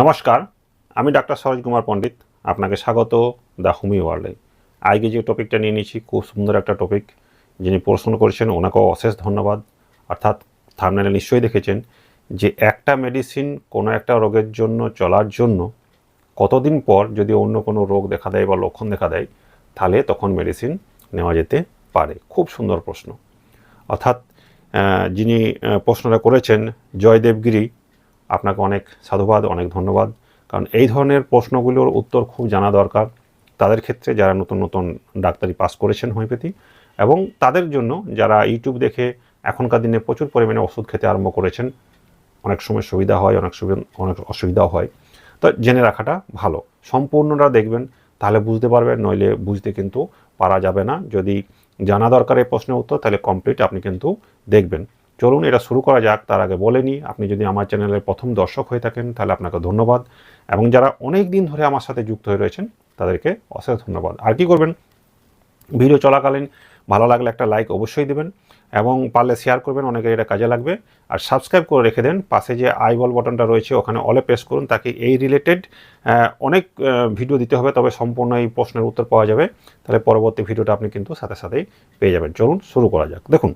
নমস্কার, আমি ডাক্তার সরোজ কুমার পণ্ডিত, আপনাকে স্বাগত দ্য হুমি ওয়ার্ল্ডে। আজকে যে টপিকটা নিয়ে নিয়েছি, খুব সুন্দর একটা টপিক, যিনি প্রশ্ন করেছেন, ওনাকেও অশেষ ধন্যবাদ। অর্থাৎ থামনেলে নিশ্চয়ই দেখেছেন যে একটা মেডিসিন কোনো একটা রোগের জন্য চলার জন্য কতদিন পর যদি অন্য কোনো রোগ দেখা দেয় বা লক্ষণ দেখা দেয়, তাহলে তখন মেডিসিন নেওয়া যেতে পারে। খুব সুন্দর প্রশ্ন। অর্থাৎ যিনি প্রশ্নটা করেছেন, জয়দেবগিরি আপনাকে অনেক সাধুবাদ, অনেক ধন্যবাদ। কারণ এই ধরনের প্রশ্নগুলোর উত্তর খুব জানা দরকার। তাদের ক্ষেত্রে যারা নতুন নতুন ডাক্তারি পাস করেছেন হোমিওপ্যাথি এবং তাদের জন্য যারা ইউটিউব দেখে এখনকার দিনে প্রচুর পরিমাণে ওষুধ খেতে আরম্ভ করেছেন, অনেক সময় সুবিধা হয়, অনেক অনেক অসুবিধাও হয়। তো জেনে রাখাটা ভালো। সম্পূর্ণটা দেখবেন, তাহলে বুঝতে পারবেন, নইলে বুঝতে কিন্তু পারা যাবে না। যদি জানা দরকার এই প্রশ্নের উত্তর, তাহলে কমপ্লিট আপনি কিন্তু দেখবেন। চলুন, এটা শুরু করা যাক। তার আগে বলেনি আপনি যদি আমার চ্যানেলের প্রথম দর্শক হয়ে থাকেন, তাহলে আপনাকে ধন্যবাদ। এবং যারা অনেক দিন ধরে আমার সাথে যুক্ত হয়ে রয়েছেন, তাদেরকে অশেষ ধন্যবাদ। আর কি করবেন? ভিডিও চলাকালীন ভালো লাগলে একটা লাইক অবশ্যই দেবেন, এবং পারলে শেয়ার করবেন, অনেকের এটা কাজে লাগবে। আর সাবস্ক্রাইব করে রেখে দেন, পাশে যে আই বল বটনটা রয়েছে, ওখানে অলে প্রেস করুন, তাকে এই রিলেটেড অনেক ভিডিও দিতে হবে, তবে সম্পূর্ণ এই প্রশ্নের উত্তর পাওয়া যাবে। তাহলে পরবর্তী ভিডিওটা আপনি কিন্তু সাথে সাথেই পেয়ে যাবেন। চলুন, শুরু করা যাক। দেখুন,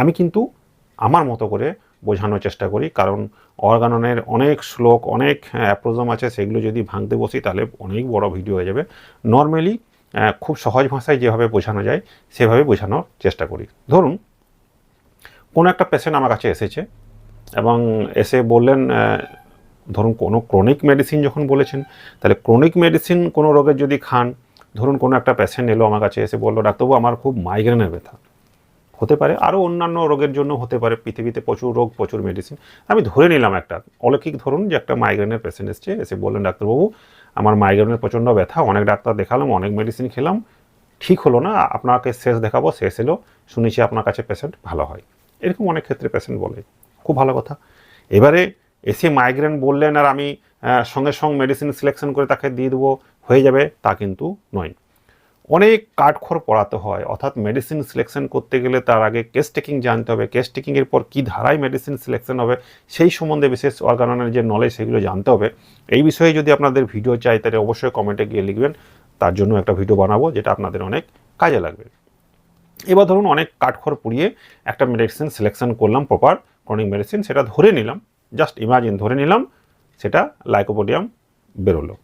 আমি কিন্তু আমার মতো করে বোঝানোর চেষ্টা করি, কারণ অর্গাননের অনেক শ্লোক, অনেক অ্যাপ্রোজম আছে, সেগুলো যদি ভাঙতে বসি তাহলে অনেক বড় ভিডিও হয়ে যাবে। নর্মালি খুব সহজ ভাষায় যেভাবে বোঝানো যায়, সেভাবে বোঝানোর চেষ্টা করি। ধরুন, কোনো একটা পেশেন্ট আমার কাছে এসেছে এবং এসে বললেন ধরুন কোনো ক্রনিক মেডিসিন যখন বলেছেন, তাহলে ক্রনিক মেডিসিন কোনো রোগের যদি খান, ধরুন কোনো একটা পেশেন্ট এলো আমার কাছে এসে বলল, ডাক্তারবাবু, আমার খুব মাইগ্রেনের ব্যথা। হতে পারে, আরও অন্যান্য রোগের জন্য হতে পারে, পৃথিবীতে প্রচুর রোগ, প্রচুর মেডিসিন আমি ধরে নিলাম একটা, অলৌকিক ধরুন যে একটা মাইগ্রেনের পেশেন্ট এসছে, এসে বললেন, ডাক্তারবাবু, আমার মাইগ্রেনের প্রচণ্ড ব্যথা, অনেক ডাক্তার দেখালাম, অনেক মেডিসিন খেলাম, ঠিক হলো না, আপনাকে শেষ দেখাবো, শেষ এলো, শুনেছি আপনার কাছে পেশেন্ট ভালো হয়। এরকম অনেক ক্ষেত্রে পেশেন্ট বলে, খুব ভালো কথা। এবারে এসে মাইগ্রেন বললেন, আর আমি সঙ্গে সঙ্গে মেডিসিন সিলেকশন করে তাকে দিয়ে দেবো, হয়ে যাবে, তা কিন্তু নয়। অনেক কাঠখড় পড়াতে হয়। অর্থাৎ মেডিসিন সিলেকশন করতে গেলে তার আগে কেস টেকিং জানতে হবে। কেস টেকিংয়ের পর কী ধারায় মেডিসিন সিলেকশন হবে, সেই সম্বন্ধে বিশেষ অর্গানের যে নলেজ সেগুলো জানতে হবে। এই বিষয়ে যদি আপনাদের ভিডিও চাই, তাহলে অবশ্যই কমেন্টে গিয়ে লিখবেন। তার জন্য একটা ভিডিও বানাবো, যেটা আপনাদের অনেক কাজে লাগবে। এবার ধরুন অনেক কাঠখড় পুড়িয়ে একটা মেডিসিন সিলেকশন করলাম প্রপার ক্রনিক মেডিসিন সেটা ধরে নিলাম। জাস্ট ইমাজিন ধরে নিলাম, সেটা লাইকোপোডিয়াম বেরোলো।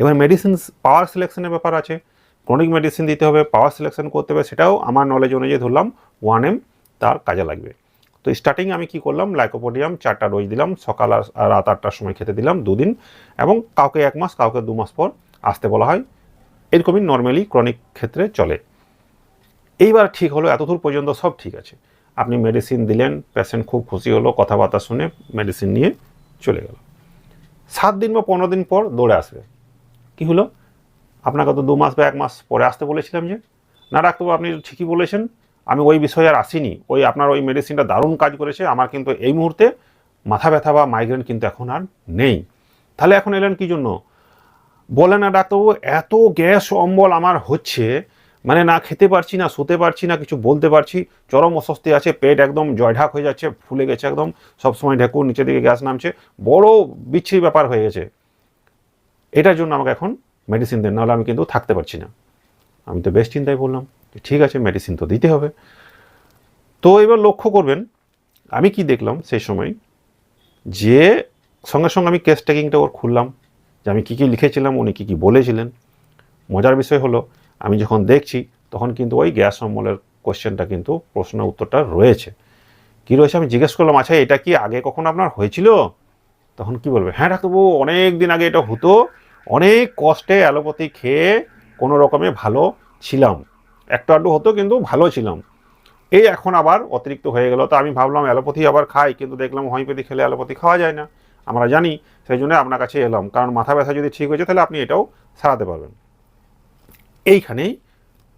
এবার মেডিসিন পাওয়ার সিলেকশনের ব্যাপার আছে। ক্রনিক মেডিসিন দিতে হবে পাওয়ার সিলেকশন করতে হবে, সেটাও আমার নলেজ অনুযায়ী ধরলাম ওয়ান এম তার কাজে লাগবে। তো স্টার্টিং আমি কি করলাম লাইকোপোডিয়াম চারটা ডোজ দিলাম, সকাল আর রাত আটটার সময় খেতে দিলাম, দুদিন, এবং কাউকে এক মাস, কাউকে দু মাস পর আসতে বলা হয়। এরকমই নর্মালি ক্রনিক ক্ষেত্রে চলে। এইবার ঠিক হলো, এতদূর পর্যন্ত সব ঠিক আছে। আপনি মেডিসিন দিলেন পেশেন্ট খুব খুশি হলো, কথাবার্তা শুনে মেডিসিন নিয়ে চলে গেল। সাত দিন বা পনেরো দিন পর দৌড়ে আসবে। কি হলো? আপনাকে তো দু মাস বা এক মাস পরে আসতে বলেছিলাম যে, না ডাক্তারবাবু, আপনি ঠিকই বলেছেন। আমি ওই বিষয়ে আর আসিনি। ওই আপনার ওই মেডিসিনটা দারুণ কাজ করেছে। আমার কিন্তু এই মুহূর্তে মাথা ব্যথা বা মাইগ্রেন কিন্তু এখন আর নেই। তাহলে এখন এলেন কি জন্য? বলে না, ডাক্তারবাবু, এত গ্যাস অম্বল আমার হচ্ছে। মানে না খেতে পারছি, না শুতে পারছি, না কিছু বলতে পারছি। চরম অস্বস্তি আছে, পেট একদম জয়ঢাক হয়ে যাচ্ছে, ফুলে গেছে একদম। সবসময় ঢেকুর নিচে দিকে গ্যাস নামছে। বড় বিচ্ছিরি ব্যাপার হয়ে গেছে। এটার জন্য আমাকে এখন মেডিসিন দেন, নাহলে আমি কিন্তু থাকতে পারছি না। আমি তো বেশ চিন্তায় বললাম ঠিক আছে মেডিসিন তো দিতে হবে। তো এবার লক্ষ্য করবেন, আমি কি দেখলাম সেই সময় যে সঙ্গে সঙ্গে আমি কেস টেকিংটা ওর খুললাম, যে আমি কী কী লিখেছিলাম, উনি কী কী বলেছিলেন। মজার বিষয় হলো, আমি যখন দেখছি, তখন কিন্তু ওই গ্যাস অম্বলের কোশ্চেনটা কিন্তু প্রশ্ন উত্তরটা রয়েছে। কী রয়েছে? আমি জিজ্ঞেস করলাম আচ্ছা এটা কি আগে কখন আপনার হয়েছিল? তখন কি বলবে? হ্যাঁ ডাক্তারবাবু অনেক দিন আগে এটা হতো। অনেক কষ্টে অ্যালোপ্যাথি খেয়ে কোনো রকমে ভালো ছিলাম। একটু আধটু হতো কিন্তু ভালো ছিলাম। এই এখন আবার অতিরিক্ত হয়ে গেল। তো আমি ভাবলাম অ্যালোপ্যাথি আবার খাই, কিন্তু দেখলাম হোমিওপ্যাথি খেলে অ্যালোপ্যাথি খাওয়া যায় না। আমরা জানি, সেই জন্য আপনার কাছে এলাম। কারণ মাথা ব্যথা যদি ঠিক হয়েছে, তাহলে আপনি এটাও সারাতে পারবেন। এইখানেই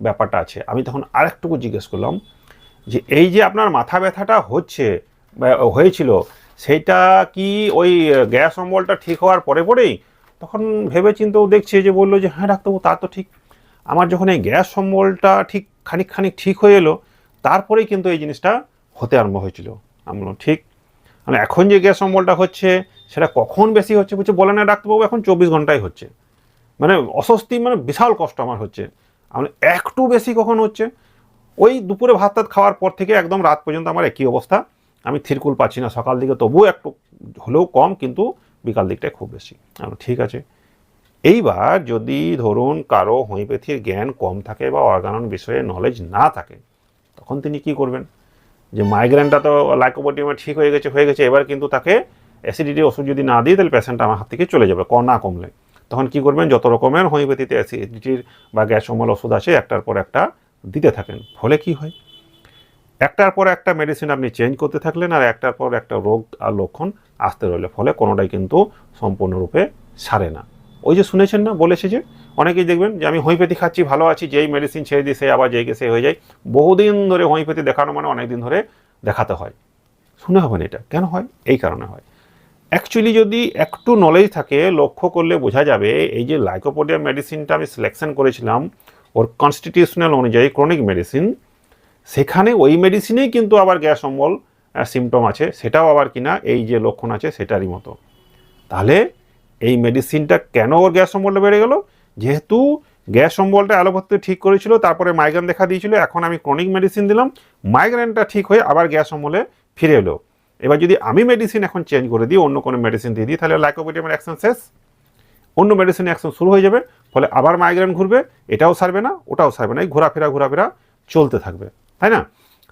ব্যাপারটা আছে। আমি তখন আরেকটুকু জিজ্ঞেস করলাম যে, এই যে আপনার মাথা ব্যথাটা হচ্ছে হয়েছিল সেইটা কি ওই গ্যাস অম্বলটা ঠিক হওয়ার পরে পরেই তখন ভেবে চিন্তেও দেখছি যে বলল যে হ্যাঁ ডাক্তারবাবু, তা তো ঠিক। আমার যখন এই গ্যাস অম্বলটা ঠিক, খানিক খানিক ঠিক হয়ে এলো, তারপরেই কিন্তু এই জিনিসটা হতে আরম্ভ হয়েছিল। আমি বললাম, ঠিক। মানে এখন যে গ্যাস অম্বলটা হচ্ছে, সেটা কখন বেশি হচ্ছে? বলছে, বলে না ডাক্তারবাবু, এখন চব্বিশ ঘন্টায় হচ্ছে। মানে অস্বস্তি মানে বিশাল কষ্ট আমার হচ্ছে। আমার একটু বেশি কখন হচ্ছে? ওই দুপুরে ভাত টাত খাওয়ার পর থেকে একদম রাত পর্যন্ত আমার একই অবস্থা। আমি থিরকুল পাচ্ছি না। সকাল দিকে তবুও একটু হলেও কম, কিন্তু বিকাল দিকটায় খুব বেশি। ঠিক আছে। এইবার যদি ধরুন কারও হোমিওপ্যাথির জ্ঞান কম থাকে বা অর্গানন বিষয়ে নলেজ না থাকে, তখন তিনি কি করবেন? যে মাইগ্রেনটা তো লাইকোপোডিয়ামে ঠিক হয়ে গেছে হয়ে গেছে, এবার কিন্তু তাকে অ্যাসিডিটি ওষুধ যদি না দিই, তাহলে পেশেন্ট আমার হাত থেকে চলে যাবে ক না কমলে। তখন কি করবেন? যত রকমের হোমিওপ্যাথিতে অ্যাসিডিটির বা গ্যাস অম্বল ওষুধ আছে, একটার পর একটা দিতে থাকেন। ফলে কি হয়? একটার পর একটা মেডিসিন আপনি চেঞ্জ করতে থাকলেন আর একটার পর একটা রোগ আর লক্ষণ আসতে রইলে। ফলে কোনোটাই কিন্তু সম্পূর্ণরূপে সারে না। ওই যে শুনেছেন না? বলেছে যে, অনেকেই দেখবেন যে, আমি হোমিওপ্যাথি খাচ্ছি, ভালো আছি, যেই মেডিসিন ছেড়ে দিই, সে আবার যেই সে হয়ে যায়। বহুদিন ধরে হোমিওপ্যাথি দেখানো মানে অনেক দিন ধরে দেখাতে হয়। শুনে হবেন এটা। কেন হয়? এই কারণে হয়। অ্যাকচুয়ালি যদি একটু নলেজ থাকে, লক্ষ্য করলে বোঝা যাবে, এই যে লাইকোপোডিয়াম মেডিসিনটা আমি সিলেকশন করেছিলাম, ওর কনস্টিটিউশনাল অনুযায়ী ক্রনিক মেডিসিন সেখানে ওই মেডিসিনেই কিন্তু আবার গ্যাস অম্বল সিমটম আছে, সেটাও আবার কিনা, এই যে লক্ষণ আছে, সেটারই মতো। তাহলে এই মেডিসিনটা কেন ওর গ্যাস অম্বলটা বেড়ে গেল? যেহেতু গ্যাস অম্বলটা অ্যালোপ্যাথি ঠিক করেছিল, তারপরে মাইগ্রেন দেখা দিয়েছিল, এখন আমি ক্রনিক মেডিসিন দিলাম মাইগ্রেনটা ঠিক হয়ে আবার গ্যাস অম্বলে ফিরে এলো। এবার যদি আমি মেডিসিন এখন চেঞ্জ করে দিই, অন্য কোনো মেডিসিন দিয়ে দিই, তাহলে লাইকোপিডিয়ামের অ্যাকশন শেষ। অন্য মেডিসিন অ্যাকশন শুরু হয়ে যাবে, ফলে আবার মাইগ্রেন ঘুরবে, এটাও সারবে না, ওটাও সারবে না, এই ঘোরাফেরা ঘোরাফেরা চলতে থাকবে। তাই না?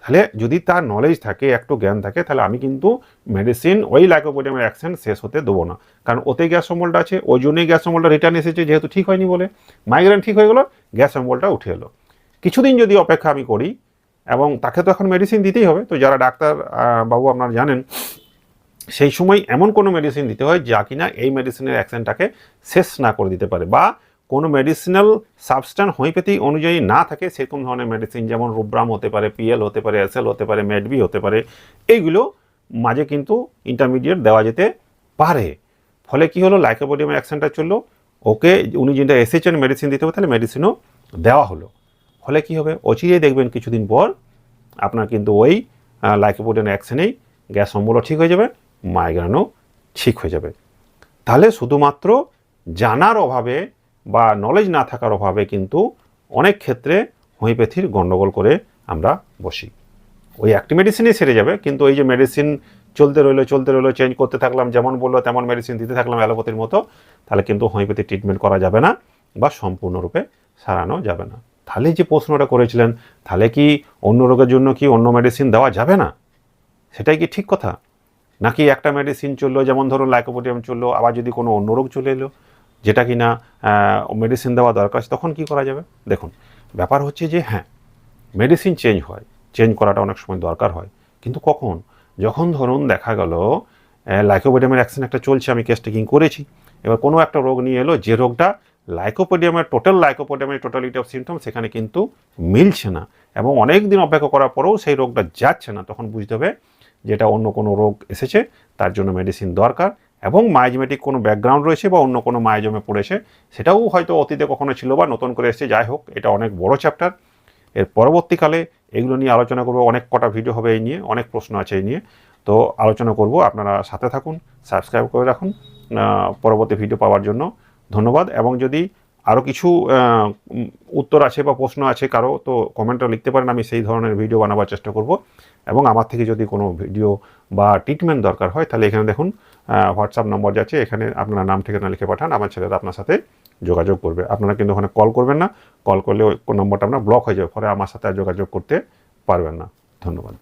তাহলে যদি তার নলেজ থাকে, একটু জ্ঞান থাকে, তাহলে আমি কিন্তু মেডিসিন ওই লাইকোপোডিয়ামের অ্যাকশন শেষ হতে দেবো না। কারণ ওতে গ্যাস অম্বলটা আছে ওই জন্যই গ্যাস অম্বলটা রিটার্ন এসেছে যেহেতু ঠিক হয়নি বলে। মাইগ্রেন ঠিক হয়ে গেলো গ্যাস অম্বলটা উঠে এলো। কিছুদিন যদি অপেক্ষা আমি করি, এবং তাকে তো এখন মেডিসিন দিতেই হবে, তো যারা ডাক্তার বাবু আপনারা জানেন, সেই সময় এমন কোনো মেডিসিন দিতে হয় যা কিনা এই মেডিসিনের অ্যাকশনটাকে শেষ না করে দিতে পারে, বা কোনো মেডিসিনাল সাবস্ট্যান্ট হোমিওপ্যাথি অনুযায়ী না থাকে, সেরকম ধরনের মেডিসিন যেমন রুব্রাম হতে পারে পিএল হতে পারে এসএল হতে পারে মেডবি হতে পারে, এইগুলো মাঝে কিন্তু ইন্টারমিডিয়েট দেওয়া যেতে পারে। ফলে কি হলো? লাইকোপোডিয়ামের অ্যাকশনটা চলল। ওকে, উনি যেটা এসেছেন মেডিসিন দিতে হবে, তাহলে মেডিসিনও দেওয়া হলো। ফলে কি হবে? অচিরেই দেখবেন কিছুদিন পর আপনার কিন্তু ওই লাইকোপোডিয়াম অ্যাকশনেই গ্যাস অম্বলও ঠিক হয়ে যাবে মাইগ্রেনও ঠিক হয়ে যাবে। তাহলে শুধুমাত্র জানার অভাবে বা নলেজ না থাকার অভাবে কিন্তু অনেক ক্ষেত্রে হোমিওপ্যাথির গণ্ডগোল করে আমরা বসি। ওই একটি মেডিসিনই সেরে যাবে, কিন্তু এই যে মেডিসিন চলতে রইল চলতে রইল চেঞ্জ করতে থাকলাম, যেমন বলল, তেমন মেডিসিন দিতে থাকলাম অ্যালোপ্যাথির মতো, তাহলে কিন্তু হোমিওপ্যাথি ট্রিটমেন্ট করা যাবে না বা সম্পূর্ণরূপে সারানো যাবে না। তাহলে যে প্রশ্নটা করেছিলেন, তাহলে কি অন্য রোগের জন্য কি অন্য মেডিসিন দেওয়া যাবে না? সেটাই কি ঠিক কথা? নাকি একটা মেডিসিন চলল, যেমন ধরুন লাইকোপোডিয়াম চলল, আবার যদি কোনো অন্য রোগ চলে এলো? যেটা কিনা মেডিসিন দেওয়া দরকার তখন কি করা যাবে? দেখুন, ব্যাপার হচ্ছে যে হ্যাঁ মেডিসিন চেঞ্জ হয় চেঞ্জ করাটা অনেক সময় দরকার হয়, কিন্তু কখন? যখন ধরুন দেখা গেল লাইকোপোডিয়ামের অ্যাকশন একটা চলছে, আমি কেস টেকিং করেছি, এবার কোনো একটা রোগ নিয়ে এলো, যে রোগটা লাইকোপোডিয়ামের টোটাল লাইকোপোডিয়ামের টোটালিটি অফ সিমটম সেখানে কিন্তু মিলছে না, এবং অনেক দিন অপেক্ষা করার পরেও সেই রোগটা যাচ্ছে না, তখন বুঝতে হবে যেটা অন্য কোনো রোগ এসেছে, তার জন্য মেডিসিন দরকার এবং মাইজমেটিক কোনো ব্যাকগ্রাউন্ড রয়েছে বা অন্য কোনো মাইজমে পড়েছে, সেটাও হয়তো অতীতে কখনো ছিল বা নতুন করে এসেছে। যাই হোক, এটা অনেক বড় চ্যাপ্টার এর পরবর্তীকালে এগুলো নিয়ে আলোচনা করব। অনেক কটা ভিডিও হবে এই নিয়ে, অনেক প্রশ্ন আছে এই নিয়ে। তো আলোচনা করব। আপনারা সাথে থাকুন সাবস্ক্রাইব করে রাখুন পরবর্তী ভিডিও পাওয়ার জন্য ধন্যবাদ। এবং যদি আরও কিছু উত্তর আছে বা প্রশ্ন আছে কারও, তো কমেন্টটা লিখতে পারেন, আমি সেই ধরনের ভিডিও বানাবার চেষ্টা করব। এবং আমার থেকে যদি কোনো ভিডিও বা ট্রিটমেন্ট দরকার হয়, তাহলে এখানে দেখুন হোয়াটসঅ্যাপ নম্বর যাচ্ছে এখানে আপনার নাম, ঠিকানা লিখে পাঠান, আমার ছেলেরা আপনার সাথে যোগাযোগ করবে। আপনারা কিন্তু ওখানে কল করবেন না কল করলে ওই নম্বরটা আপনার ব্লক হয়ে যাবে ফলে আমার সাথে আর যোগাযোগ করতে পারবেন না। ধন্যবাদ।